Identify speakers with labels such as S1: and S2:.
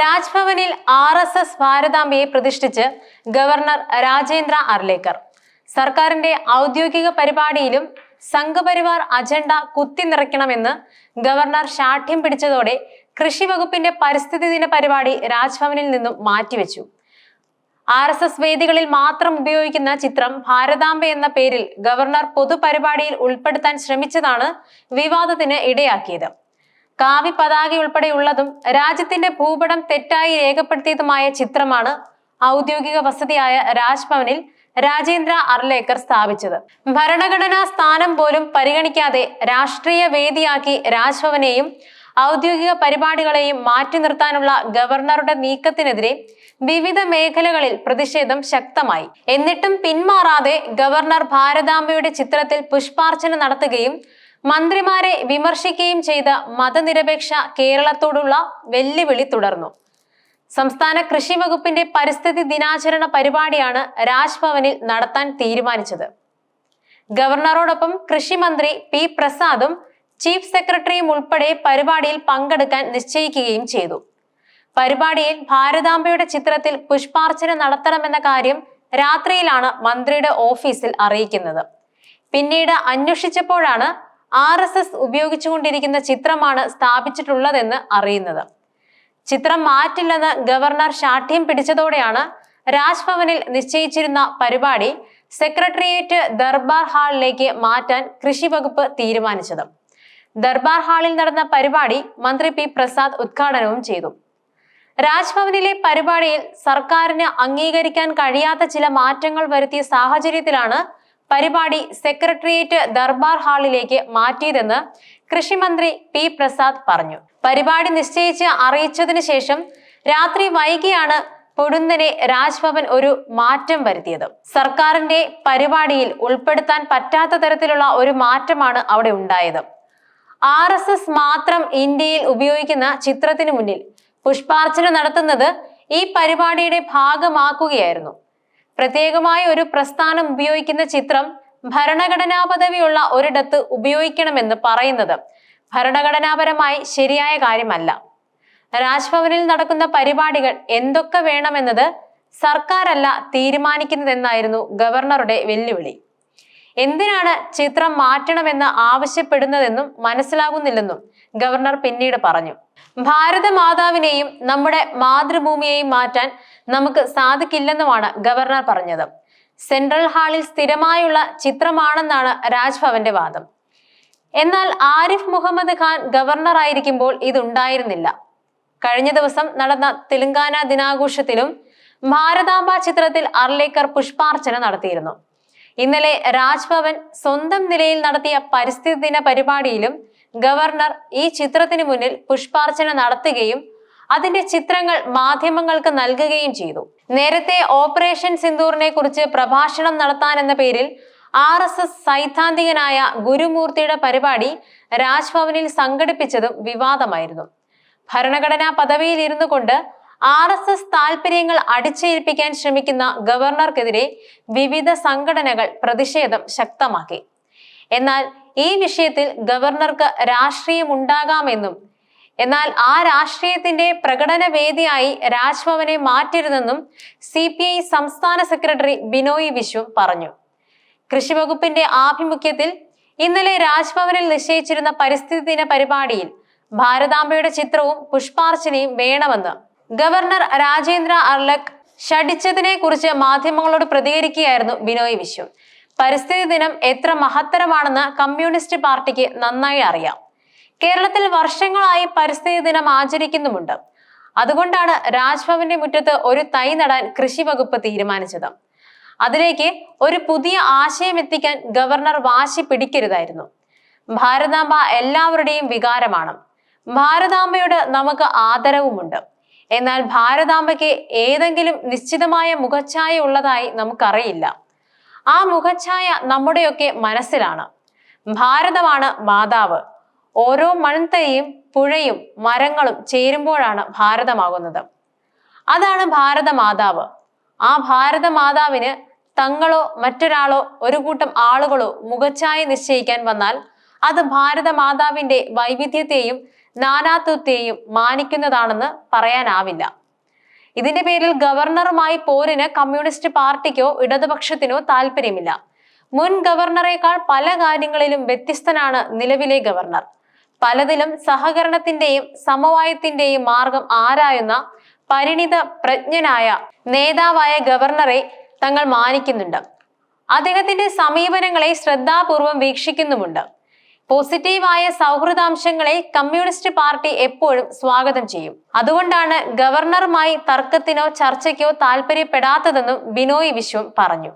S1: രാജ്ഭവനിൽ R S S ഭാരതാംബയെ പ്രതിഷ്ഠിച്ച് ഗവർണർ രാജേന്ദ്ര അർലേക്കർ. സർക്കാരിന്റെ ഔദ്യോഗിക പരിപാടിയിലും സംഘപരിവാർ അജണ്ട കുത്തി നിറയ്ക്കണമെന്ന് ഗവർണർ ശാഠ്യം പിടിച്ചതോടെ കൃഷി വകുപ്പിന്റെ പരിസ്ഥിതി ദിന പരിപാടി രാജ്ഭവനിൽ നിന്നും മാറ്റിവെച്ചു. ആർ എസ് എസ് വേദികളിൽ മാത്രം ഉപയോഗിക്കുന്ന ചിത്രം ഭാരതാംബ എന്ന പേരിൽ ഗവർണർ പൊതുപരിപാടിയിൽ ഉൾപ്പെടുത്താൻ ശ്രമിച്ചതാണ് വിവാദത്തിന് ഇടയാക്കിയത്. കാവി പതാക ഉൾപ്പെടെയുള്ളതും രാജ്യത്തിന്റെ ഭൂപടം തെറ്റായി രേഖപ്പെടുത്തിയതുമായ ചിത്രമാണ് ഔദ്യോഗിക വസതിയായ രാജ്ഭവനിൽ രാജേന്ദ്ര അർലേക്കർ സ്ഥാപിച്ചത്. ഭരണഘടനാ സ്ഥാനം പോലും പരിഗണിക്കാതെ രാഷ്ട്രീയ വേദിയാക്കി രാജ്ഭവനെയും ഔദ്യോഗിക പരിപാടികളെയും മാറ്റി നിർത്താനുള്ള ഗവർണറുടെ നീക്കത്തിനെതിരെ വിവിധ മേഖലകളിൽ പ്രതിഷേധം ശക്തമായി. എന്നിട്ടും പിന്മാറാതെ ഗവർണർ ഭാരതാംബയുടെ ചിത്രത്തിൽ പുഷ്പാർച്ചന നടത്തുകയും മന്ത്രിമാരെ വിമർശിക്കുകയും ചെയ്ത മതനിരപേക്ഷ കേരളത്തോടുള്ള വെല്ലുവിളി തുടർന്നു. സംസ്ഥാന കൃഷി വകുപ്പിന്റെ പരിസ്ഥിതി ദിനാചരണ പരിപാടിയാണ് രാജ്ഭവനിൽ നടത്താൻ തീരുമാനിച്ചത്. ഗവർണറോടൊപ്പം കൃഷി മന്ത്രി പി പ്രസാദും ചീഫ് സെക്രട്ടറിയും ഉൾപ്പെടെ പരിപാടിയിൽ പങ്കെടുക്കാൻ നിശ്ചയിക്കുകയും ചെയ്തു. പരിപാടിയിൽ ഭാരതാംബയുടെ ചിത്രത്തിൽ പുഷ്പാർച്ചന നടത്തണമെന്ന കാര്യം രാത്രിയിലാണ് മന്ത്രിയുടെ ഓഫീസിൽ അറിയിക്കുന്നത്. പിന്നീട് അന്വേഷിച്ചപ്പോഴാണ് ആർ എസ് എസ് ഉപയോഗിച്ചുകൊണ്ടിരിക്കുന്ന ചിത്രമാണ് സ്ഥാപിച്ചിട്ടുള്ളതെന്ന് അറിയുന്നത്. ചിത്രം മാറ്റില്ലെന്ന് ഗവർണർ ശാഠ്യം പിടിച്ചതോടെയാണ് രാജ്ഭവനിൽ നിശ്ചയിച്ചിരുന്ന പരിപാടി സെക്രട്ടേറിയറ്റ് ദർബാർ ഹാളിലേക്ക് മാറ്റാൻ കൃഷി വകുപ്പ് തീരുമാനിച്ചത്. ദർബാർ ഹാളിൽ നടന്ന പരിപാടി മന്ത്രി പി പ്രസാദ് ഉദ്ഘാടനവും ചെയ്തു. രാജ്ഭവനിലെ പരിപാടിയിൽ സർക്കാരിന് അംഗീകരിക്കാൻ കഴിയാത്ത ചില മാറ്റങ്ങൾ വരുത്തിയ സാഹചര്യത്തിലാണ് പരിപാടി സെക്രട്ടേറിയറ്റ് ദർബാർ ഹാളിലേക്ക് മാറ്റിയതെന്ന് കൃഷിമന്ത്രി പി പ്രസാദ് പറഞ്ഞു. പരിപാടി നിശ്ചയിച്ച് അറിയിച്ചതിന് ശേഷം രാത്രി വൈകിയാണ് പൊടുന്നനെ രാജ്ഭവൻ ഒരു മാറ്റം വരുത്തിയത്. സർക്കാരിന്റെ പരിപാടിയിൽ ഉൾപ്പെടുത്താൻ പറ്റാത്ത തരത്തിലുള്ള ഒരു മാറ്റമാണ് അവിടെ ഉണ്ടായത്. ആർ എസ് എസ് മാത്രം ഇന്ത്യയിൽ ഉപയോഗിക്കുന്ന ചിത്രത്തിന് മുന്നിൽ പുഷ്പാർച്ചന നടത്തുന്നത് ഈ പരിപാടിയുടെ ഭാഗമാക്കുകയായിരുന്നു. പ്രത്യേകമായ ഒരു പ്രസ്ഥാനം ഉപയോഗിക്കുന്ന ചിത്രം ഭരണഘടനാ പദവിയുള്ള ഒരിടത്ത് ഉപയോഗിക്കണമെന്ന് പറയുന്നത് ഭരണഘടനാപരമായി ശരിയായ കാര്യമല്ല. രാജ്ഭവനിൽ നടക്കുന്ന പരിപാടികൾ എന്തൊക്കെ വേണമെന്നത് സർക്കാരല്ല തീരുമാനിക്കുന്നതെന്നായിരുന്നു ഗവർണറുടെ വെല്ലുവിളി. എന്തിനാണ് ചിത്രം മാറ്റണമെന്ന് ആവശ്യപ്പെടുന്നതെന്നും മനസ്സിലാകുന്നില്ലെന്നും ഗവർണർ പിന്നീട് പറഞ്ഞു. ഭാരത മാതാവിനെയും നമ്മുടെ മാതൃഭൂമിയെയും മാറ്റാൻ നമുക്ക് സാധിക്കില്ലെന്നുമാണ് ഗവർണർ പറഞ്ഞത്. സെൻട്രൽ ഹാളിൽ സ്ഥിരമായുള്ള ചിത്രമാണെന്നാണ് രാജ്ഭവന്റെ വാദം. എന്നാൽ ആരിഫ് മുഹമ്മദ് ഖാൻ ഗവർണർ ആയിരിക്കുമ്പോൾ ഇതുണ്ടായിരുന്നില്ല. കഴിഞ്ഞ ദിവസം നടന്ന തെലങ്കാന ദിനാഘോഷത്തിലും ഭാരതാംബ ചിത്രത്തിൽ അർലേക്കർ പുഷ്പാർച്ചന നടത്തിയിരുന്നു. ഇന്നലെ രാജ്ഭവൻ സ്വന്തം നിലയിൽ നടത്തിയ പരിസ്ഥിതി ദിന പരിപാടിയിലും ഗവർണർ ഈ ചിത്രത്തിന് മുന്നിൽ പുഷ്പാർച്ചന നടത്തുകയും അതിന്റെ ചിത്രങ്ങൾ മാധ്യമങ്ങൾക്ക് നൽകുകയും ചെയ്തു. നേരത്തെ ഓപ്പറേഷൻ സിന്ദൂറിനെ കുറിച്ച് പ്രഭാഷണം നടത്താൻ എന്ന പേരിൽ ആർ എസ് എസ് സൈദ്ധാന്തികനായ ഗുരുമൂർത്തിയുടെ പരിപാടി രാജ്ഭവനിൽ സംഘടിപ്പിച്ചതും വിവാദമായിരുന്നു. ഭരണഘടനാ പദവിയിൽ ഇരുന്നു കൊണ്ട് ആർ എസ് എസ് താല്പര്യങ്ങൾ അടിച്ചേൽപ്പിക്കാൻ ശ്രമിക്കുന്ന ഗവർണർക്കെതിരെ വിവിധ സംഘടനകൾ പ്രതിഷേധം ശക്തമാക്കി. എന്നാൽ ഈ വിഷയത്തിൽ ഗവർണർക്ക് രാഷ്ട്രീയമുണ്ടാകാമെന്നും എന്നാൽ ആ രാഷ്ട്രീയത്തിന്റെ പ്രകടന വേദിയായി രാജ്ഭവനെ മാറ്റരുതെന്നും സി പി ഐ സംസ്ഥാന സെക്രട്ടറി ബിനോയ് വിശ്വം പറഞ്ഞു. കൃഷിവകുപ്പിന്റെ ആഭിമുഖ്യത്തിൽ ഇന്നലെ രാജ്ഭവനിൽ നിശ്ചയിച്ചിരുന്ന പരിസ്ഥിതി ദിന പരിപാടിയിൽ ഭാരതാംബയുടെ ചിത്രവും പുഷ്പാർച്ചനയും വേണമെന്ന് ഗവർണർ രാജേന്ദ്ര അർലക് ഷടിച്ചതിനെ കുറിച്ച് മാധ്യമങ്ങളോട് പ്രതികരിക്കുകയായിരുന്നു ബിനോയ് വിശ്വം. പരിസ്ഥിതി ദിനം എത്ര മഹത്തരമാണെന്ന് കമ്മ്യൂണിസ്റ്റ് പാർട്ടിക്ക് നന്നായി അറിയാം. കേരളത്തിൽ വർഷങ്ങളായി പരിസ്ഥിതി ദിനം ആചരിക്കുന്നുമുണ്ട്. അതുകൊണ്ടാണ് രാജ്ഭവന്റെ മുറ്റത്ത് ഒരു തൈ നടാൻ കൃഷി വകുപ്പ് തീരുമാനിച്ചത്. അതിലേക്ക് ഒരു പുതിയ ആശയം എത്തിക്കാൻ ഗവർണർ വാശി പിടിക്കരുതായിരുന്നു. ഭാരതാംബ എല്ലാവരുടെയും വികാരമാണ്. ഭാരതാംബയോട് നമുക്ക് ആദരവുമുണ്ട്. എന്നാൽ ഭാരതാംബയ്ക്ക് ഏതെങ്കിലും നിശ്ചിതമായ മുഖച്ഛായ ഉള്ളതായി നമുക്കറിയില്ല. ആ മുഖച്ഛായ നമ്മുടെയൊക്കെ മനസ്സിലാണ്. ഭാരതമാണ് മാതാവ്. ഓരോ മൺതയും പുഴയും മരങ്ങളും ചേരുമ്പോഴാണ് ഭാരതമാകുന്നത്. അതാണ് ഭാരത മാതാവ് ആ ഭാരത മാതാവിന് തങ്ങളോ മറ്റൊരാളോ ഒരു കൂട്ടം ആളുകളോ മുഖച്ഛായ നിശ്ചയിക്കാൻ വന്നാൽ അത് ഭാരതമാതാവിന്റെ വൈവിധ്യത്തെയും നാനാത്വത്തെയും മാനിക്കുന്നതാണെന്ന് പറയാനാവില്ല. ഇതിന്റെ പേരിൽ ഗവർണറുമായി പോരിന് കമ്മ്യൂണിസ്റ്റ് പാർട്ടിക്കോ ഇടതുപക്ഷത്തിനോ താല്പര്യമില്ല മുൻ ഗവർണറേക്കാൾ പല കാര്യങ്ങളിലും വ്യത്യസ്തനാണ് നിലവിലെ ഗവർണർ. പലതിലും സഹകരണത്തിന്റെയും സമവായത്തിന്റെയും മാർഗം ആരായുന്ന പരിണിത പ്രജ്ഞനായ നേതാവായ ഗവർണറെ തങ്ങൾ മാനിക്കുന്നുണ്ട്. അദ്ദേഹത്തിന്റെ സമീപനങ്ങളെ ശ്രദ്ധാപൂർവം വീക്ഷിക്കുന്നുമുണ്ട്. പോസിറ്റീവായ സൗഹൃദാംശങ്ങളെ കമ്മ്യൂണിസ്റ്റ് പാർട്ടി എപ്പോഴും സ്വാഗതം ചെയ്യും. അതുകൊണ്ടാണ് ഗവർണറുമായി തർക്കത്തിനോ ചർച്ചയ്ക്കോ താല്പര്യപ്പെടാത്തതെന്നും ബിനോയ് വിശ്വം പറഞ്ഞു.